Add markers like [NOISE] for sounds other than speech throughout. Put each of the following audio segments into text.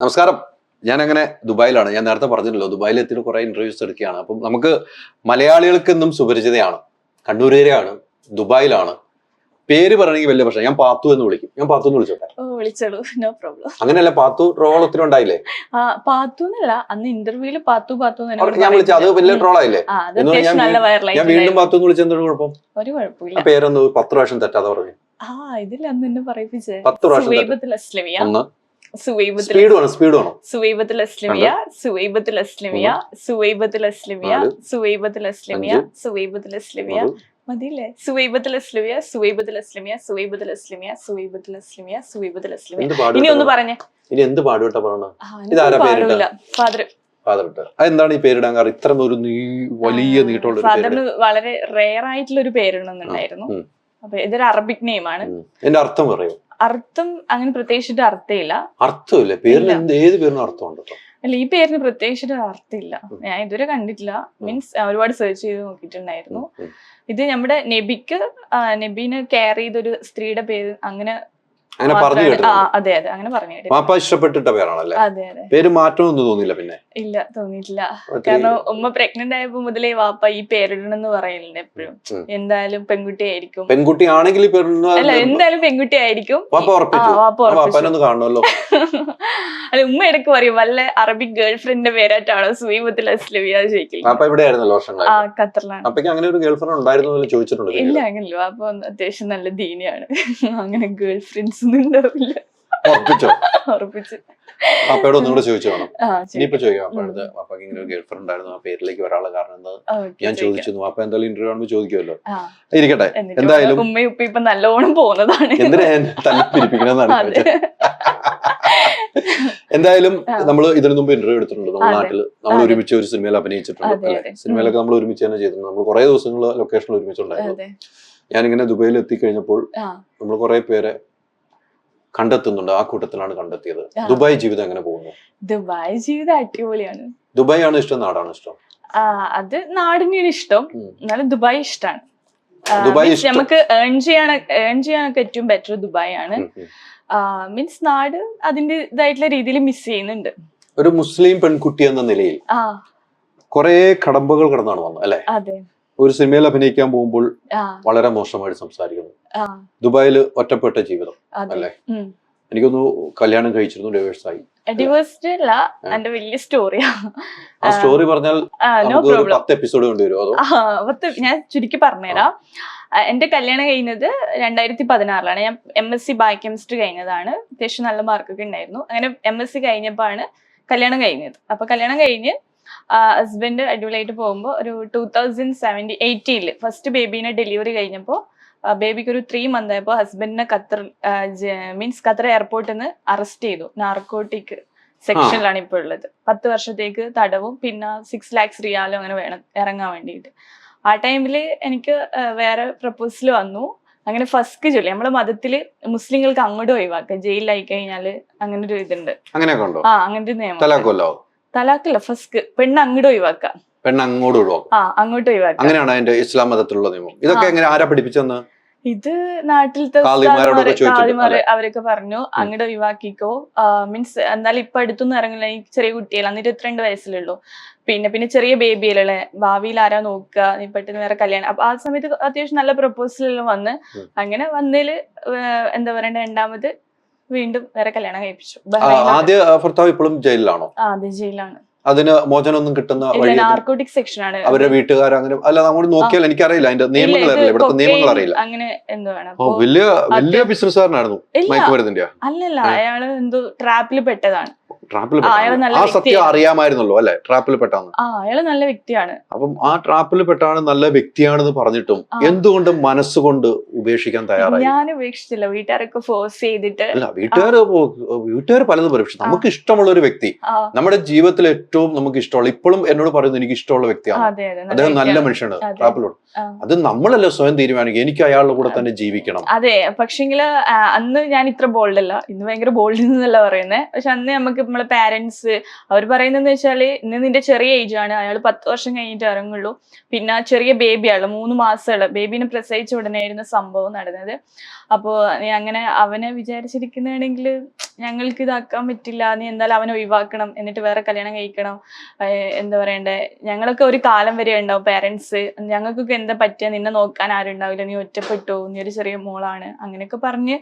നമസ്കാരം. ഞാൻ അങ്ങനെ ദുബായിലാണ്. ഞാൻ നേരത്തെ പറഞ്ഞിട്ടല്ലോ ദുബായിൽ എത്തിയിട്ട് കുറെ ഇന്റർവ്യൂസ് എടുക്കുകയാണ്. അപ്പം നമുക്ക് മലയാളികൾക്ക് എന്നും സുപരിചിതയാണ്. കണ്ണൂരേരെയാണ് ദുബായിലാണ്. പേര് പറയണമെങ്കിൽ വലിയ പ്രശ്നം. ഞാൻ പാത്തു എന്ന് വിളിക്കും. ഞാൻ പാത്തു എന്ന് വിളിച്ചോട്ടെ? വിളിച്ചോളൂ. നോ പ്രോബ്ലം അങ്ങനെയല്ല പാത്തു ട്രോൾ ഒത്തിരി ഉണ്ടായില്ലേ? പാത്തു എന്നല്ല. അന്ന് ഇന്റർവ്യൂൽ പാത്തു പാത്തു ഞാൻ വിളിച്ചത് അത് വലിയ ട്രോൾ ട്രോളായില്ലേ ആ അത് എന്ന് അത്യാവശ്യം ഞാൻ വീണ്ടും പാത്തു എന്ന് വിളിച്ചത് എന്തൊരു കുഴപ്പം. ഒരു കുഴപ്പമില്ല. പേരൊന്ന് പത്ത് പ്രാവശ്യം തെറ്റാതെ പറഞ്ഞു. ആ ഇതിൽ അന്ന് എന്നെ പറയിപ്പിച്ചേ. പത്ത് പ്രാവശ്യം ഒന്ന് സുവൈബത്തുൽ അസ്ലമിയ സുവൈബത്തുൽ അസ്ലമിയ സുവൈബത്തുൽ അസ്ലമിയ. സുവൈബത്തുൽ അസ്ലമിയ. സുവൈബത്തുൽ അസ്ലമിയ അത് മതിയില്ലേ? സുവൈബത്തുൽ അസ്ലമിയ സുവൈബത്തുൽ അസ്ലമിയ സുവൈബത്തുൽ അസ്ലമിയ സുവൈബത്തുൽ അസ്ലമിയ സുവൈബത്തുൽ അസ്ലമിയ ഇനി ഒന്ന് പറഞ്ഞേ. ഇനി എന്ത് പറയണ? പാടില്ല. ഫാദർ. ഫാദറിട്ട്. ഈ പേരിടാൻ കാരണം? ഇത്ര ഒരു വലിയ നീട്ടമുള്ള ഫാദറിന് വളരെ റെയർ ആയിട്ടുള്ള ഒരു പേരിടണമെന്നുണ്ടായിരുന്നു ഉം. അപ്പൊ ഇതൊരു അറബിക് നെയിം ആണ്. എന്റെ അർത്ഥം പറയൂ. അർത്ഥം അങ്ങനെ പ്രത്യേകിച്ചിട്ട് അർത്ഥമില്ല. അർത്ഥമില്ല. പേരിന് എന്ത് ഏത് പേരിന് അർത്ഥമുണ്ടോ അല്ല ഈ പേരിന് പ്രത്യേകിച്ചിട്ട് അർത്ഥമില്ല. ഞാൻ ഇതുവരെ കണ്ടിട്ടില്ല. മീൻസ് ഒരുപാട് സെർച്ച് ചെയ്ത് നോക്കിയിട്ടുണ്ടായിരുന്നു. ഇത് നമ്മുടെ നബിക്ക് നബീനെ കെയർ ചെയ്തൊരു സ്ത്രീയുടെ പേര് അങ്ങനെ അങ്ങനെ പറഞ്ഞു അതെ അതെ അങ്ങനെ പറഞ്ഞു. പാപ്പ ഇഷ്ടപ്പെട്ടിട്ട പേരാണല്ലേ അതെ അതെ. പേര് മാറ്റമൊന്നും തോന്നില്ല പിന്നെ? ഇല്ല തോന്നിയിട്ടില്ല. കാരണം ഉമ്മ പ്രഗ്നന്റ് ആയപ്പോ മുതലേ വാപ്പ ഈ പേരിടണം എന്ന് പറയലുണ്ട് എപ്പോഴും എന്തായാലും പെൺകുട്ടി ആയിരിക്കും. പെൺകുട്ടി ആണെങ്കിൽ അല്ല എന്തായാലും പെൺകുട്ടി ആയിരിക്കും. പാപ്പ ഉറപ്പിച്ചു. ആ, വാപ്പ ഉറപ്പിച്ചു. [LAUGHS] അല്ല ഉമ്മ ഇടയ്ക്ക് പറയും വല്ല അറബിക് ഗേൾ ഫ്രണ്ടിന്റെ പേരായിട്ടാണോ സുഹീബത്തിൽ ഉണ്ടായിരുന്നു എന്ന് ഇല്ല. അങ്ങനല്ലോ അപ്പൊ അത്യാവശ്യം നല്ല ദീനിയാണ്. [LAUGHS] അങ്ങനെ ഗേൾ ഫ്രണ്ട്സ് ഒന്നും ഉണ്ടാവില്ല ഉറപ്പിച്ചോ? ഉറപ്പിച്ച്. പാപ്പയോട് ഒന്നും കൂടെ ചോദിച്ചു. വേണം ഇനിയിപ്പോ ചോദിക്കാം പാപ്പ ഉം. ഇങ്ങനെ ഒരു ഗേൾഫ്രണ്ട് ഉണ്ടായിരുന്നു ആ പേരിലേക്ക് വരാനുള്ള കാരണം എന്താ? ഞാൻ. ചോദിച്ചു പാപ്പ എന്തായാലും ഇന്റർവ്യൂ ആകുമ്പോൾ ചോദിക്കുമല്ലോ. ഇരിക്കട്ടെ എന്തായാലും ഉമ്മയും ഉപ്പ ഇപ്പൊ നല്ലോണം പോകുന്നതാണ്. എന്തിനാ എന്നെ തല്ലിപ്പിരിപ്പിക്കണമെന്നാണ് അതെ. എന്തായാലും നമ്മൾ ഇതിനു മുമ്പ് ഇന്റർവ്യൂ എടുത്തിട്ടുണ്ട് നമ്മുടെ. നാട്ടിൽ നമ്മൾ ഒരുമിച്ച് ഒരു സിനിമയിൽ അഭിനയിച്ചിട്ടുണ്ട് അല്ലെ? സിനിമയിലൊക്കെ നമ്മൾ ഒരുമിച്ച് തന്നെ ചെയ്തിട്ടുണ്ട്. നമ്മൾ കുറെ ദിവസങ്ങൾ ലൊക്കേഷനിൽ ഒരുമിച്ചുണ്ടായിരുന്നു. ഞാനിങ്ങനെ ദുബൈയിൽ എത്തിക്കഴിഞ്ഞപ്പോൾ നമ്മൾ കുറെ പേരെ കണ്ടെത്തുന്നുണ്ട്. ആ കൂട്ടത്തിലാണ് കണ്ടെത്തിയത്. ദുബായ് ജീവിതം എങ്ങനെ പോകുന്നു? ദുബായ് ജീവിതം അടിപൊളിയാണ്. ദുബായ് ആണ് ഇഷ്ടം നാടാണ് ഇഷ്ടം? അത് നാടിനാണ് ഇഷ്ടം. എന്നാലും ദുബായ് ഇഷ്ടമാണ് ദുബായ്. നമുക്ക് ഏൺ ചെയ്യാൻ ഏൺ ചെയ്യാനൊക്കെ ഏറ്റവും ബെറ്റർ ദുബായ് ആണ്. മീൻസ് നാട് അതിന്റെ ഇതായിട്ടുള്ള രീതിയിൽ മിസ് ചെയ്യുന്നുണ്ട്. ഒരു മുസ്ലിം പെൺകുട്ടി എന്ന നിലയിൽ കുറെ കടമ്പകൾ കടന്നാണ് വന്നത് അല്ലെ? അതെ. ഒരു സിനിമയിൽ അഭിനയിക്കാൻ പോകുമ്പോൾ വളരെ മോശമായിട്ട് സംസാരിക്കുന്നു. ദുബായിൽ ഒറ്റപ്പെട്ട ജീവിതം. അല്ലേ? എനിക്കൊന്ന് കല്യാണം കഴിച്ചിരുന്നു ഡൈവേഴ്സായി ഡിവേഴ്സ്ഡ് അല്ല. എന്റെ വലിയ സ്റ്റോറിയാ ആ. സ്റ്റോറി പറഞ്ഞാൽ പത്ത് എപ്പിസോഡ് കൊണ്ടുവരും അതോ? പത്ത് ഞാൻ ചുരുക്കി പറഞ്ഞുതരാം. എന്റെ കല്യാണം കഴിഞ്ഞത് രണ്ടായിരത്തി പതിനാറിലാണ് ഞാൻ എം എസ് സി ബയോകെമിസ്ട്രി കഴിഞ്ഞതാണ്. അത്യാവശ്യം നല്ല മാർക്കൊക്കെ ഉണ്ടായിരുന്നു. അങ്ങനെ എം എസ് സി കഴിഞ്ഞപ്പോഴാണ് കല്യാണം കഴിഞ്ഞത്. അപ്പൊ കല്യാണം കഴിഞ്ഞ് ഹസ്ബൻഡ് അടിപൊളിയായിട്ട് പോകുമ്പോൾ ഒരു ടൂ തൗസൻഡ് സെവന്റി എയ്റ്റീനിൽ ഫസ്റ്റ് ബേബീനെ ഡെലിവറി കഴിഞ്ഞപ്പോൾ ബേബിക്ക് ഒരു ത്രീ മന്ത് ആയപ്പോൾ ഹസ്ബൻഡിനെ ഖത്തർ മീൻസ് ഖത്തർ എയർപോർട്ടിൽ നിന്ന് അറസ്റ്റ് ചെയ്തു. നാർക്കോട്ടിക് സെക്ഷനിലാണ് ഇപ്പോൾ ഉള്ളത്. പത്ത് വർഷത്തേക്ക് തടവും പിന്നെ സിക്സ് ലാക്സ് റിയാലും അങ്ങനെ വേണം ഇറങ്ങാൻ വേണ്ടിയിട്ട്. ആ ടൈമിൽ എനിക്ക് വേറെ പ്രപ്പോസൽ വന്നു. അങ്ങനെ ഫസ്ക് ചൊല്ലി. നമ്മുടെ മതത്തിൽ മുസ്ലിങ്ങൾക്ക് അങ്ങോട്ട് ഒഴിവാക്കുക ജയിലിലായി കഴിഞ്ഞാൽ അങ്ങനെ ഒരു ഇതുണ്ട് ആ അങ്ങനത്തെ ഒരു നിയമം തലാക്കല്ല ഫസ്റ്റ് ഫസ്ക് പെണ്ണ് അങ്ങോട്ട് ഒഴിവാക്കുക പെണ്ണ് അങ്ങോട്ട് ഒഴിവാക്കും. ആ അങ്ങോട്ട് ഒഴിവാക്കും. അങ്ങനെയാണ് അതിന്റെ ഇസ്ലാം മതത്തിലുള്ള നിയമം? ഇതൊക്കെ എങ്ങനെ ആരാ പഠിപ്പിച്ചെന്ന്? ഇത് നാട്ടിലത്തെ അവരൊക്കെ പറഞ്ഞു അങ്ങോട്ട് ഒഴിവാക്കിക്കോ. മീൻസ് എന്നാലും ഇപ്പൊ അടുത്തൊന്നും ഇറങ്ങില്ല ഈ ചെറിയ അന്ന് ഇരുപത്തിരണ്ട് വയസ്സിലുള്ളൂ. പിന്നെ പിന്നെ ചെറിയ ബേബിയല്ലേ ഭാവിയിൽ ആരാ നോക്കുക? നീ പെട്ടെന്ന് വേറെ കല്യാണം. അപ്പൊ ആ സമയത്ത് അത്യാവശ്യം നല്ല പ്രപ്പോസലെല്ലാം വന്ന്. അങ്ങനെ വന്നതിൽ എന്താ പറയണ്ട രണ്ടാമത് വീണ്ടും വേറെ കല്യാണം കഴിപ്പിച്ചു. ആദ്യം. ആദ്യ ഭർത്താവ് ഇപ്പോഴും ജയിലിലാണോ? ആ അത് ജയിലാണ് അതിന് മോചനമൊന്നും കിട്ടുന്ന വഴി നാർക്കോട്ടിക് സെക്ഷൻ ആണ്. അവരുടെ വീട്ടുകാർ അങ്ങനെ അല്ല നമ്മൾ നോക്കിയാൽ എനിക്കറിയില്ല. അതിന്റെ നിയമങ്ങൾ അറിയില്ല. ഇവിടുത്തെ നിയമങ്ങൾ അറിയില്ല. അങ്ങനെ ഓ വലിയ വലിയ ബിസിനസ്സുകാരനായിരുന്നു മയക്കുമരുന്നിന്റെ അല്ലല്ല അയാൾ എന്തോ ട്രാപ്പിൽ പെട്ടതാണ്. ട്രാപ്പിൽ ആ, സത്യം. അറിയാമായിരുന്നല്ലോ അല്ലെ? ട്രാപ്പിൽ പെട്ടാന്ന്. ആ നല്ല വ്യക്തിയാണ്. അപ്പം ആ ട്രാപ്പിൽ പെട്ടാണ് നല്ല വ്യക്തിയാണെന്ന് പറഞ്ഞിട്ടും. എന്തുകൊണ്ട് മനസ്സുകൊണ്ട് ഉപേക്ഷിക്കാൻ തയ്യാറായി? ഞാൻ ഉപേക്ഷിച്ചില്ല. വീട്ടുകാരൊക്കെ ഫോഴ്സ് ചെയ്തിട്ട്. അല്ല വീട്ടുകാർ വീട്ടുകാർ പലതും പറയും പക്ഷെ നമുക്ക് ഇഷ്ടമുള്ള ഒരു വ്യക്തി. നമ്മുടെ ജീവിതത്തിൽ ഏറ്റവും നമുക്ക് ഇഷ്ടമുള്ള ഇപ്പോഴും എന്നോട് പറയുന്നത് എനിക്ക് ഇഷ്ടമുള്ള വ്യക്തിയാണ്. അദ്ദേഹം നല്ല മനുഷ്യനാണ്. ട്രാപ്പിലോട് അത് നമ്മളല്ലേ സ്വയം തീരുമാനിക്കുക. എനിക്ക് അയാളുടെ കൂടെ തന്നെ ജീവിക്കണം. അതെ പക്ഷെങ്കിൽ അന്ന് ഞാൻ ഇത്ര ബോൾഡ് അല്ല. ഇന്ന് ഭയങ്കര ബോൾഡ് എന്നല്ല പറയുന്നത് പക്ഷെ അന്ന് നമുക്ക് നമ്മളെ പാരന്റ്സ് അവർ പറയുന്നതെന്ന് വെച്ചാൽ ഇന്ന് നിന്റെ ചെറിയ ഏജ് ആണ് അയാൾ പത്ത് വർഷം കഴിഞ്ഞിട്ട് ഇറങ്ങുള്ളൂ. പിന്നെ ആ ചെറിയ ബേബിയാണ് മൂന്ന് മാസമുള്ള ബേബിനെ പ്രസവിച്ച ഉടനെയായിരുന്നു സംഭവം നടന്നത്. അപ്പോൾ അങ്ങനെ അവനെ വിചാരിച്ചിരിക്കുന്നതാണെങ്കിൽ ഞങ്ങൾക്ക് ഇതാക്കാൻ പറ്റില്ല നീ എന്തായാലും അവനെ ഒഴിവാക്കണം എന്നിട്ട് വേറെ കല്യാണം കഴിക്കണം. എന്താ പറയണ്ടേ ഞങ്ങളൊക്കെ ഒരു കാലം വരെ ഉണ്ടാവും പാരന്റ്സ് ഞങ്ങൾക്കൊക്കെ എന്താ പറ്റുക നിന്നെ നോക്കാൻ ആരും ഉണ്ടാവില്ല നീ ഒറ്റപ്പെട്ടു നീ ഒരു ചെറിയ മോളാണ് അങ്ങനെയൊക്കെ പറഞ്ഞ്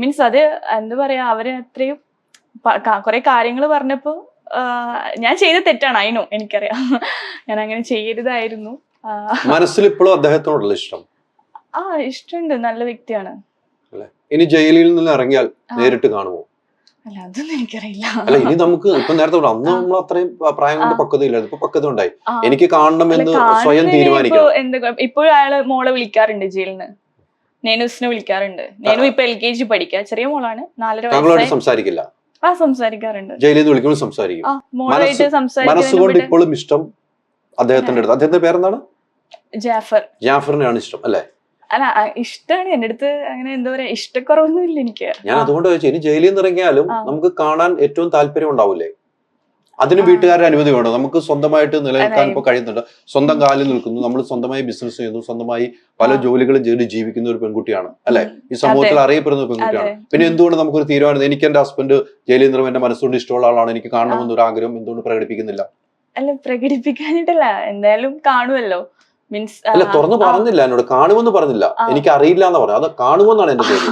മീൻസ് അത് എന്താ പറയാ അവരെ അത്രയും കുറെ കാര്യങ്ങൾ പറഞ്ഞപ്പോ ഞാൻ ചെയ്ത തെറ്റാണ് അതിനോ എനിക്കറിയാം. ഞാൻ അങ്ങനെ ചെയ്യരുതായിരുന്നു മനസ്സിൽ ഇപ്പോഴും അദ്ദേഹത്തിനോടുള്ള ഇഷ്ടം? ആ ഇഷ്ടമുണ്ട് നല്ല വ്യക്തിയാണ്. ഇനി ജയിലിൽ നിന്ന് ഇറങ്ങിയാൽ നേരിട്ട് കാണുമോ? അല്ല അതൊന്നും എനിക്കറിയില്ല. അല്ല ഇനി നമുക്ക് ഇപ്പൊ നേരത്തെ അന്ന് നമ്മൾ അത്രയും പ്രായം കൊണ്ട്. പക്വത ഇല്ലായിരുന്നു ഇപ്പൊ പക്വത ഉണ്ടായി. എനിക്ക് കാണണം എന്ന് സ്വയം തീരുമാനിക്കണം. എന്താ ഇപ്പോഴും അയാൾ മോളെ വിളിക്കാറുണ്ട് ജയിലിൽ നിന്ന് നേനുസിനെ വിളിക്കാറുണ്ട്. നേനു ഇപ്പൊ എൽ കെ ജി പഠിക്കുക ചെറിയ മോളാണ്. നാലര വയസ്സായി. സംസാരിക്കില്ല? ആ സംസാരിക്കാറുണ്ട്. ജയിലിൽ നിന്ന് വിളിക്കുമ്പോൾ സംസാരിക്കും. മനസ്സുകൊണ്ട് ഇപ്പോഴും ഇഷ്ടം അദ്ദേഹത്തിന്റെ അടുത്ത്. അദ്ദേഹത്തിന്റെ പേരെന്താണ്? ജാഫർ. ജാഫറിനെയാണ് ഇഷ്ടം അല്ലേ? അല്ല ഇഷ്ടമാണ് എന്റെ അടുത്ത് അങ്ങനെ എന്താ പറയാ ഇഷ്ടക്കുറവൊന്നും ഇല്ല എനിക്ക്. ഞാൻ അതുകൊണ്ട് ചോദിച്ചു ഇനി ജയിലിൽ നിന്ന് ഇറങ്ങിയാലും നമുക്ക് കാണാൻ ഏറ്റവും താല്പര്യം ഉണ്ടാവില്ലേ? അതിന്. വീട്ടുകാരുടെ അനുമതി വേണം? നമുക്ക് സ്വന്തമായിട്ട് നിലനിൽക്കാൻ. ഇപ്പൊ കഴിയുന്നുണ്ട്. സ്വന്തം കാലിൽ നിൽക്കുന്നു. നമ്മൾ സ്വന്തമായി ബിസിനസ് ചെയ്യുന്നു. സ്വന്തമായി പല. ജോലികളും ചെയ്ത് ജീവിക്കുന്ന ഒരു പെൺകുട്ടിയാണ്. അല്ലെ? ഈ സമൂഹത്തിൽ അറിയപ്പെടുന്ന പെൺകുട്ടിയാണ്. പിന്നെ എന്തുകൊണ്ട് നമുക്കൊരു തീരുമാനം എനിക്ക് എന്റെ ഹസ്ബൻഡ് ജയലീന്ദ്രം എന്റെ മനസ്സുകൊണ്ട് ഇഷ്ടമുള്ള ആളാണ്. എനിക്ക് കാണണമെന്നൊരു ആഗ്രഹം എന്തുകൊണ്ട് പ്രകടിപ്പിക്കുന്നില്ല? അല്ല പ്രകടിപ്പിക്കാനിട്ടല്ല. എന്തായാലും കാണുമല്ലോ മീൻസ് അല്ല തുറന്നു പറഞ്ഞില്ല. എന്നോട് കാണുമെന്ന് പറഞ്ഞില്ല. എനിക്ക് അറിയില്ല എന്ന് പറഞ്ഞു അത് കാണുമെന്നാണ് എന്റെ [LAUGHS] പേര്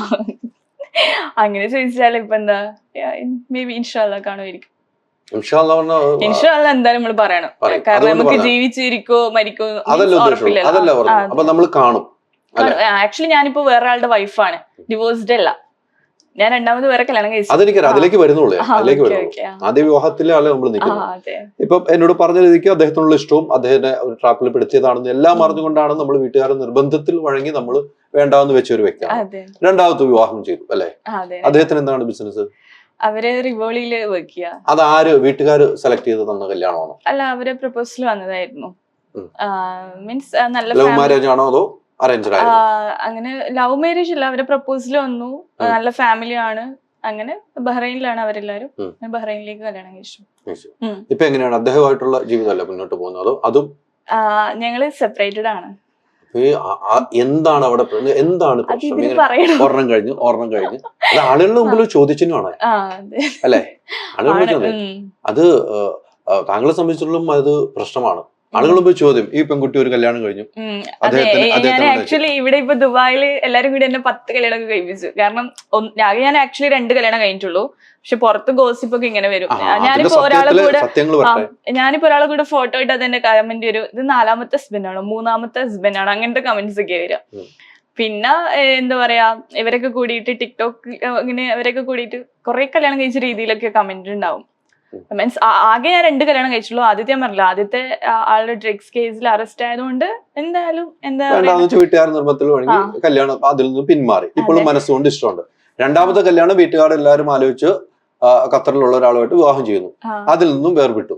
അങ്ങനെ ചോദിച്ചാൽ ഇപ്പൊ എന്താ? മേ ബി ഇൻഷാല്ല കാണുമായിരിക്കും. ഇൻഷാല്ല എന്തായാലും നമ്മൾ പറയണം. കാരണം നമുക്ക്. ജീവിച്ചിരിക്കോ മരിക്കോ അതല്ല അപ്പൊ നമ്മൾ കാണും? ആക്ച്വലി ഞാനിപ്പോ വേറെ ആളുടെ വൈഫാണ് ഡിവോഴ്സ്ഡ് അല്ല. ഞാൻ രണ്ടാമത് വേറെ കല്യാണം കഴിച്ചു. അതെനിക്കറിയാം അതിലേക്ക് വരുന്നുള്ളൂ അതിലേക്ക്. ആദ്യ വിവാഹത്തിലെ ആളെ നമ്മൾ നിൽക്കുന്നത് ഇപ്പൊ എന്നോട് പറഞ്ഞ രീതിക്ക് അദ്ദേഹത്തിനുള്ള ഇഷ്ടവും അദ്ദേഹത്തെ ഒരു ട്രാപ്പിൽ പെടുത്തിയതാണെന്ന് എല്ലാം. അറിഞ്ഞുകൊണ്ടാണ് നമ്മൾ വീട്ടുകാരുടെ നിർബന്ധത്തിൽ വഴങ്ങി നമ്മൾ വേണ്ടാന്ന് വെച്ച ഒരു വ്യക്തിയാണ് രണ്ടാമത്തെ വിവാഹം ചെയ്തു അല്ലെ? അദ്ദേഹത്തിന് എന്താണ് ബിസിനസ് അവർ റിവോളിയിൽ വർക്ക് ചെയ്യാ. അത് ആര് വീട്ടുകാർ സെലക്ട് ചെയ്ത് തന്ന കല്യാണമാണോ? അല്ല അവരെ പ്രപ്പോസൽ വന്നതായിരുന്നു. മീൻസ് നല്ല ലവ് മാരേജ് ആണോ അതോ അറേഞ്ച്ഡ് അങ്ങനെ ലവ് മാരേജ് അല്ല അവരെ പ്രപ്പോസൽ വന്നു. നല്ല ഫാമിലി ആണ്. അങ്ങനെ ബഹ്റൈനിലാണ് അവരെല്ലാരും. ബഹ്റൈനിലേക്ക് കല്യാണം കഴിച്ചു. ഇപ്പൊ എങ്ങനെയാണ് അദ്ദേഹമായിട്ടുള്ള ജീവിതമല്ല മുന്നോട്ട് പോകുന്നത്? അതോ ഞങ്ങൾ സെപ്പറേറ്റഡ് ആണ്. എന്താണ് അവിടെ എന്താണ് പ്രശ്നം? ഒരെണ്ണം കഴിഞ്ഞു ഒരെണ്ണം കഴിഞ്ഞു. അത് ആളുകളുടെ മുമ്പിൽ ചോദിച്ചിട്ടാണ് അല്ലെ? ആളുകൾ. അത് താങ്കളെ സംബന്ധിച്ചിടത്തോളം അത് പ്രശ്നമാണ്. ആളുകൾ പോയി ചോദ്യം ഈ പെൺകുട്ടി ഒരു കല്യാണം കഴിഞ്ഞു. ഞാൻ ആക്ച്വലി ഇവിടെ ഇപ്പൊ ദുബായിൽ എല്ലാരും കൂടി എന്നെ പത്ത് കല്യാണം ഒക്കെ കഴിപ്പിച്ചു. കാരണം ഞാൻ ആക്ച്വലി രണ്ട് കല്യാണം കഴിഞ്ഞിട്ടുള്ളൂ. പക്ഷെ പുറത്ത് ഗോസിപ്പ് ഒക്കെ ഇങ്ങനെ വരും. ഞാനിപ്പോ ഒരാളെ കൂടെ ഞാനിപ്പോ ഒരാളെ കൂടെ ഫോട്ടോ ഇട്ട് അതെന്റെ കമന്റ് വരും. ഇത് നാലാമത്തെ ഹസ്ബൻഡ് ആണോ? മൂന്നാമത്തെ ഹസ്ബൻഡ് ആണോ? അങ്ങനത്തെ കമന്റ്സ് ഒക്കെ വരിക പിന്നെ എന്താ പറയാ ഇവരൊക്കെ കൂടിയിട്ട് ടിക്ടോക്ക് ഇങ്ങനെ ഇവരൊക്കെ കൂടിയിട്ട് കുറെ കല്യാണം കഴിച്ച രീതിയിലൊക്കെ കമന്റ് ഉണ്ടാവും. മീൻസ് ആകെ ഞാൻ രണ്ട് കല്യാണം കഴിച്ചുള്ളൂ. ആദ്യത്തെ ഞാൻ പറഞ്ഞില്ല ആദ്യത്തെ ആളുടെ ഡ്രഗ്സ് കേസിൽ അറസ്റ്റ് ആയതുകൊണ്ട് എന്തായാലും എന്താ വീട്ടുകാർ നിർബന്ധത്തിൽ കല്യാണം അതിൽ നിന്ന് പിന്മാറി. ഇപ്പോഴും മനസ്സുകൊണ്ട് ഇഷ്ടമുണ്ട്. രണ്ടാമത്തെ കല്യാണം വീട്ടുകാർ എല്ലാവരും ആലോചിച്ച് ഖത്തറിലുള്ള ഒരാളുമായിട്ട് വിവാഹം ചെയ്യുന്നു. അതിൽ നിന്നും വേർപെട്ടു.